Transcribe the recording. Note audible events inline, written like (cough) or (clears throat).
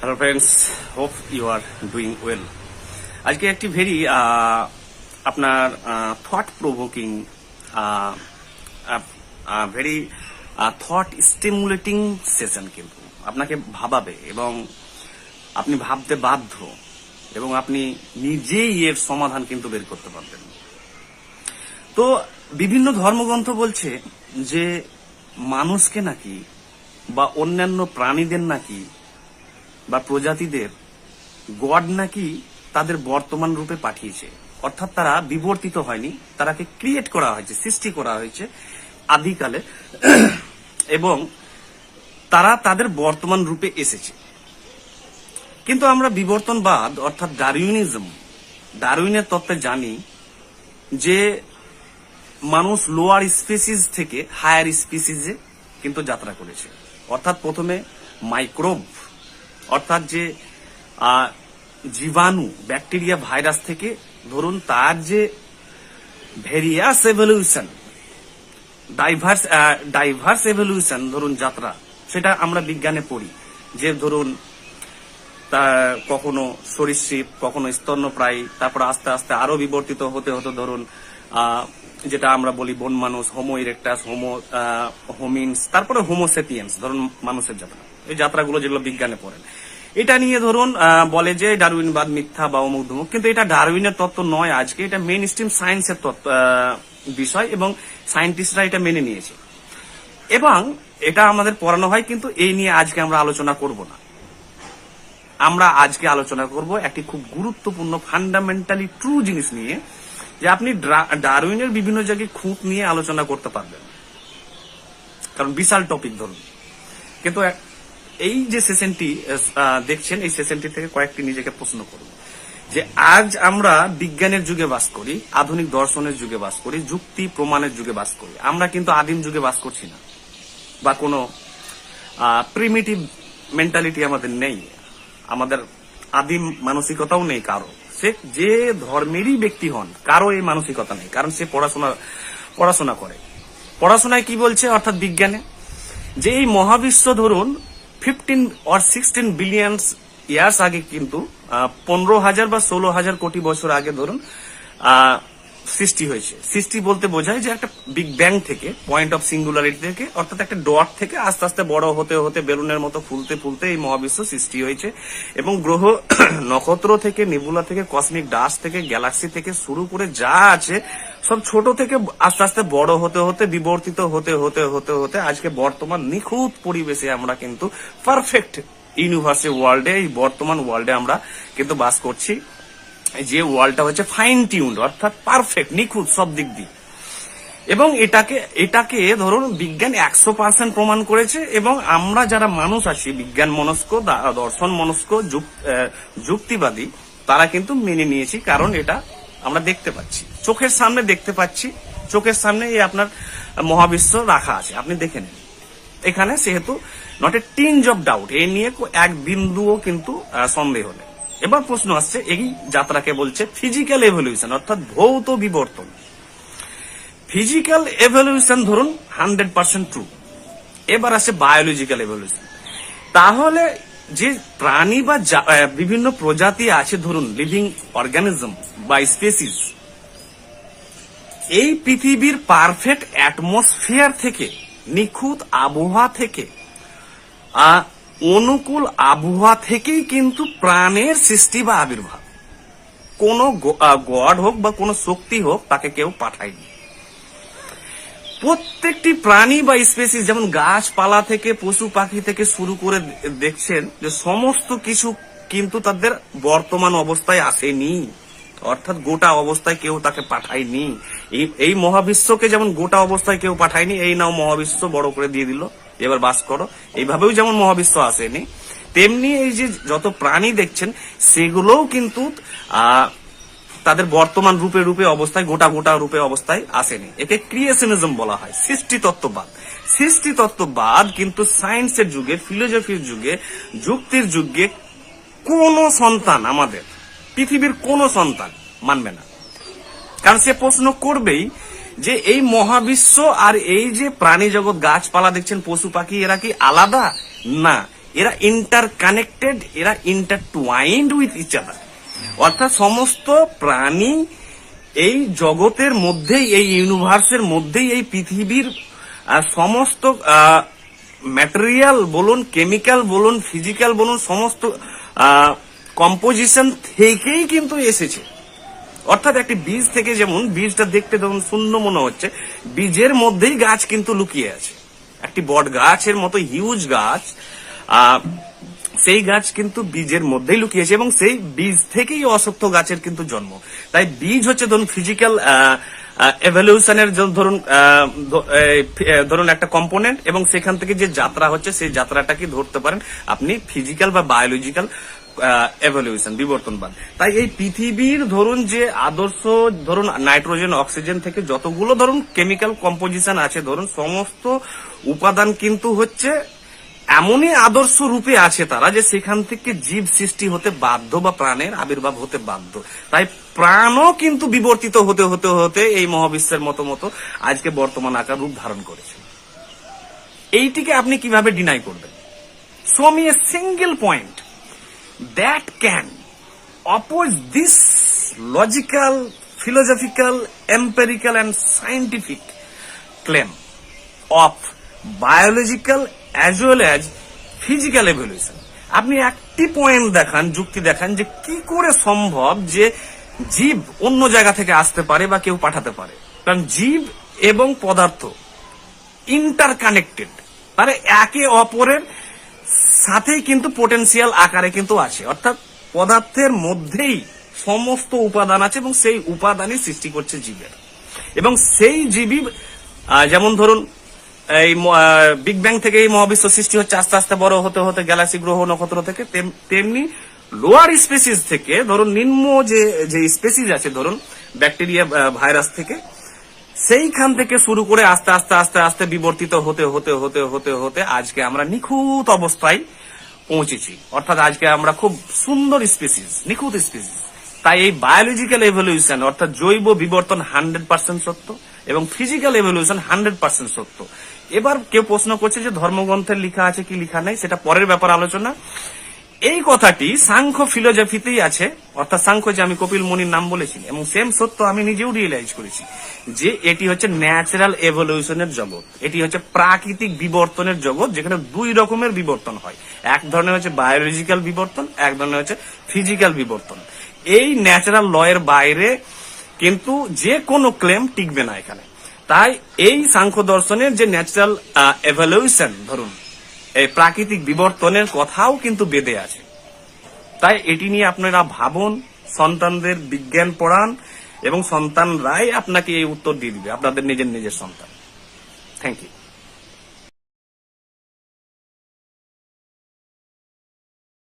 Hello friends hope you are doing well আজকে একটি very আপনার thought provoking very thought stimulating session কিন্তু আপনাকে ভাবাবে এবং আপনি ভাবতে বাধ্য এবং আপনি নিজেই এর সমাধান কিন্তু বের করতে পারবেন। তো বিভিন্ন ধর্মগ্রন্থ বলছে যে মানুষকে নাকি বা অন্যান্য প্রাণীদের নাকি বা প্রজাতিদের গড নাকি তাদের বর্তমান রূপে পাঠিয়েছে। অর্থাৎ তারা বিবর্তিত হয়নি, তারাকে ক্রিয়েট করা হয়েছে, সৃষ্টি করা হয়েছে আদিকালে। এবং তারা তাদের বর্তমান রূপে এসেছে। কিন্তু আমরা বিবর্তনবাদ, অর্থাৎ ডারউইনিজম, ডারউইনের তত্ত্বে জানি যে মানুষ লোয়ার স্পিসিস থেকে হায়ার স্পিসিসে কিন্তু যাত্রা করেছে। অর্থাৎ প্রথমে মাইক্রোব অর্থাৎ যে জীবাণু, ব্যাকটেরিয়া, ভাইরাস থেকে ধরুন তার যে various evolution diverse diverse evolution ধরুন যাত্রা, সেটা আমরা বিজ্ঞানে পড়ি। যে ধরুন, তা, কখনো সরীসৃপ, কখনো স্তন্যপ্রায়ী, তারপর আস্তে আস্তে আরও বিবর্তিত হতে হতে ধরুন যেটা আমরা বলি বন মানুষ হোমো ইরেকটাস হোমো হোমিনস তারপরে হোমোসেপিয়েন্স ধরুন মানুষের যাত্রা। এই যাত্রাগুলো যেগুলো বিজ্ঞানে পড়েন। এটা নিয়ে ধরুন বলে যে ডারউইনবাদ মিথ্যা বা অমুক কিন্তু এটা ডারউইনের তত্ত্ব নয় আজকে, এটা মেন স্ট্রিম সায়েন্সের তত্ত্ব বিষয় এবং সায়েন্টিস্টরা এটা মেনে নিয়েছে। এবং এটা আমাদের পড়ানো হয়, কিন্তু এই নিয়ে আজকে আমরা আলোচনা করব না। আমরা আজকে আলোচনা করব একটি খুব গুরুত্বপূর্ণ ফান্ডামেন্টালি ট্রু জিনিস নিয়ে, যে আপনি ড্রা- ডারউইনের বিভিন্ন জায়গায় খুঁত নিয়ে আলোচনা করতে পারবেন। কারণ বিশাল টপিক ধরুন। কিন্তু এই যে সেশনটি দেখছেন, এই সেশনটি থেকে কয়েকটি নিজেকে প্রশ্ন করুন যে আজ আমরা বিজ্ঞানের যুগে বাস করি, আধুনিক দর্শনের যুগে বাস করি, যুক্তি প্রমাণের যুগে বাস করি। আমরা কিন্তু আদিম যুগে বাস করছি না। বা কোনো প্রিমিটিভ মেন্টালিটি আমাদের নেই। আমাদের আদিম মানসিকতাও নেই কারও। সে যে ধর্মেরই ব্যক্তি হন, কারও এই মানসিকতা নেই। কারণ সে পড়াশোনা পড়াশোনা করে। পড়াশোনায় কি বলছে অর্থাৎ বিজ্ঞানে? যে এই মহাবিশ্ব ধরুন fifteen or sixteen billions years আগে কিন্তু পনেরো হাজার বা ষোলো হাজার কোটি বছর আগে ধরুন সৃষ্টি হয়েছে। সৃষ্টি বলতে বোঝায় যে একটা বিগ ব্যাং থেকে পয়েন্ট অফ সিঙ্গুলারিটি থেকে, অর্থাৎ একটা ডট থেকে আস্তে আস্তে বড় হতে হতে বেলুনের মতো ফুলতে ফুলতে এই মহাবিশ্ব সৃষ্টি হয়েছে। এবং গ্রহ (clears throat) নক্ষত্র থেকে নেবুলা থেকে কসমিক ডাস্ট থেকে গ্যালাক্সি থেকে শুরু করে যা আছে, সব ছোট থেকে আস্তে আস্তে বড় হতে হতে, বিবর্তিত হতে হতে হতে হতে আজকে বর্তমান নিখুঁত পরিবেশে আমরা কিন্তু পারফেক্ট ইউনিভার্সে ওয়ার্ল্ডে এই বর্তমান ওয়ার্ল্ডে আমরা কিন্তু বাস করছি। যে ওয়ালটা হচ্ছে ফাইন টিউন্ড অর্থাৎ পারফেক্ট নিখুঁত, সব দিক দিয়ে। এবং এটাকে এটাকে ধরুন বিজ্ঞান একশো পার্সেন্ট প্রমাণ করেছে এবং আমরা যারা মানুষ আছি, বিজ্ঞান মনস্ক দর্শন মনস্ক যুক্তিবাদী, তারা কিন্তু মেনে নিয়েছি, কারণ এটা আমরা দেখতে পাচ্ছি। চোখের সামনে দেখতে পাচ্ছি, চোখের সামনে এই আপনার মহাবিশ্ব রাখা আছে, আপনি দেখে নিন। এখানে সেহেতু not a tinge of doubt এ নিয়ে এক বিন্দুও কিন্তু সন্দেহ নেই। এবার প্রশ্ন আসছে, এই যাত্রাকে বলছে ফিজিক্যাল এভলিউশন অর্থাৎ ভৌত বিবর্তন। ফিজিক্যাল এভলিউশন ধরুন হান্ড্রেড পার্সেন্ট ট্রু এবার আসে বায়োলজিক্যাল এভলিউশন তাহলে যে প্রাণী বা বিভিন্ন প্রজাতি আছে, ধরুন লিভিং অর্গানিজম বা স্পেসিস এই পৃথিবীর পারফেক্ট অ্যাটমসফিয়ার থেকে, নিখুঁত আবহাওয়া থেকে অনুকূল আবহাওয়া থেকেই কিন্তু প্রাণের সৃষ্টি বা আবির্ভাব। কোনো গড হোক বা কোনো শক্তি হোক তাকে কেউ পাঠায়নি। প্রত্যেকটি প্রাণী বা স্পেসিস যেমন গাছপালা থেকে, পশু পাখি থেকে শুরু করে দেখছেন যে সমস্ত কিছু কিন্তু তাদের বর্তমান অবস্থায় আসেনি। অর্থাৎ গোটা অবস্থায় কেউ তাকে পাঠায়নি। এই মহাবিশ্বকে যেমন গোটা অবস্থায় কেউ পাঠায়নি, এই নাও মহাবিশ্ব বড় করে দিয়ে দিল। এবার বাস করো। এইভাবেও যেমন মহাবিশ্ব আসেনি, তেমনি এই যে যত প্রাণী দেখছেন, সেগুলোও কিন্তু তাদের বর্তমান রূপে রূপে অবস্থায়, গোটা গোটা রূপে অবস্থায় আসেনি। একে ক্রিয়েশনিজম বলা হয় সৃষ্টি তত্ত্ববাদ সৃষ্টি তত্ত্ববাদ কিন্তু সায়েন্সের যুগে ফিলোসফির যুগে, যুক্তির যুগে কোন সন্তান আমাদের, পৃথিবীর কোন সন্তান মানবে না। কারণ সে প্রশ্ন করবেই যে এই মহাবিশ্ব আর এই যে প্রাণী জগৎ গাছপালা দেখছেন পশু পাখি, এরা কি আলাদা? না। এরা ইন্টার কানেক্টেড এরা intertwined with each other অর্থাৎ সমস্ত প্রাণী এই জগতের মধ্যেই, এই ইউনিভার্সের মধ্যেই, এই পৃথিবীর সমস্ত ম্যাটেরিয়াল বলুন কেমিক্যাল বলুন ফিজিক্যাল বলুন, সমস্ত কম্পোজিশন থেকেই কিন্তু এসেছে। অর্থাৎ একটি বীজ থেকে যেমন বীজটা দেখতে যেমন শূন্য মনে হচ্ছে, বীজের মধ্যেই গাছ কিন্তু লুকিয়ে আছে। একটি বট গাছের মতো, হিউজ গাছ সেই গাছ কিন্তু বীজের মধ্যেই লুকিয়েছে এবং সেই বীজ থেকেই অসত্য গাছের কিন্তু জন্ম। তাই বীজ হচ্ছে ধরুন ফিজিক্যাল এভলিউশনের ধরুন ধরুন একটা কম্পোনেন্ট এবং সেখান থেকে যে যাত্রা হচ্ছে, সেই যাত্রাটাকে ধরতে পারেন আপনি ফিজিক্যাল বা বায়োলজিক্যাল এভলিউশন বিবর্তনবাদ তাই এই পৃথিবীর ধরুন যে আদর্শ, ধরুন নাইট্রোজেন, অক্সিজেন থেকে যতগুলো ধরুন কেমিক্যাল কম্পোজিশন আছে, ধরুন সমস্ত উপাদান কিন্তু হচ্ছে এমনই আদর্শ রূপে আছে তারা যে সেখান থেকে জীব সৃষ্টি হতে বাধ্য বা প্রাণের আবির্ভাব হতে বাধ্য। তাই প্রাণও কিন্তু বিবর্তিত হতে হতে হতে এই মহাবিশ্বের মতো মতো আজকে বর্তমান আকার রূপ ধারণ করেছে। এইটিকে আপনি কীভাবে ডিনাই করবেন? Show me a single point that can oppose this logical, philosophical, empirical, and scientific claim of biological as well as physical evolution. আপনি একটি পয়েন্ট দেখান যুক্তি দেখান যে কি করে সম্ভব যে জীব অন্য জায়গা থেকে আসতে পারে বা কেউ পাঠাতে পারে কারণ জীব এবং পদার্থ ইন্টার কানেক্টেড মানে একে অপরের সাথেই কিন্তু পোটেনশিয়াল আকারে কিন্তু আছে। অর্থাৎ পদার্থের মধ্যেই সমস্ত উপাদান আছে এবং সেই উপাদানই সৃষ্টি করছে জীবের। এবং সেই জীবী আহ, যেমন ধরুন এই বিগ ব্যাং থেকে এই মহাবিশ্ব সৃষ্টি হচ্ছে আস্তে আস্তে বড় হতে হতে গ্যালাক্সি গ্রহ নক্ষত্র থেকে তেম- তেমনি লোয়ার স্পেসিস থেকে ধরুন নিম্ন যে যে স্পেসিস আছে ধরুন ব্যাকটেরিয়া ভাইরাস থেকে সেইখান থেকে শুরু করে আস্তে আস্তে আস্তে আস্তে বিবর্তিত হতে হতে হতে হতে হতে আজকে আমরা নিখুঁত অবস্থায় পৌঁছেছি। অর্থাৎ আজকে আমরা খুব সুন্দর স্পেসিস নিখুঁত স্পেসিস তাই এই বায়োলজিক্যাল এভলিউশন অর্থাৎ জৈব বিবর্তন হান্ড্রেড পার্সেন্ট সত্য এবং ফিজিক্যাল এভলিউশন হান্ড্রেড পার্সেন্ট সত্য। এবার কেউ প্রশ্ন করছে যে ধর্মগ্রন্থের লিখা আছে কি লিখা নাই, সেটা পরের ব্যাপার আলোচনা। এই কথাটি সাংখ্য ফিলোজফিতেই আছে অর্থাৎ যে আমি কপিল মুনির নাম বলেছি এবং সেম সত্য আমি নিজেও রিয়েলাইজ করেছি, যে এটি হচ্ছে ন্যাচারাল এভলিউশনের জগৎ। এটি হচ্ছে প্রাকৃতিক বিবর্তনের জগৎ, যেখানে দুই রকমের বিবর্তন হয়। এক ধরনের হচ্ছে বায়োলজিক্যাল বিবর্তন, এক ধরনের হচ্ছে ফিজিক্যাল বিবর্তন। এই ন্যাচারাল লয়ের বাইরে কিন্তু যে কোনো ক্লেম টিকবে না এখানে। তাই এই সাংখ্য দর্শনের যে ন্যাচারাল এভলিউশন ধরুন, এই প্রাকৃতিক বিবর্তনের কথাও কিন্তু বেদে আছে। তাই এটি নিয়ে আপনারা ভাবুন, সন্তানদের বিজ্ঞান পড়ান এবং সন্তানরাই আপনাকে এই উত্তর দিয়ে দিবে, আপনাদের নিজের নিজের সন্তান। Thank you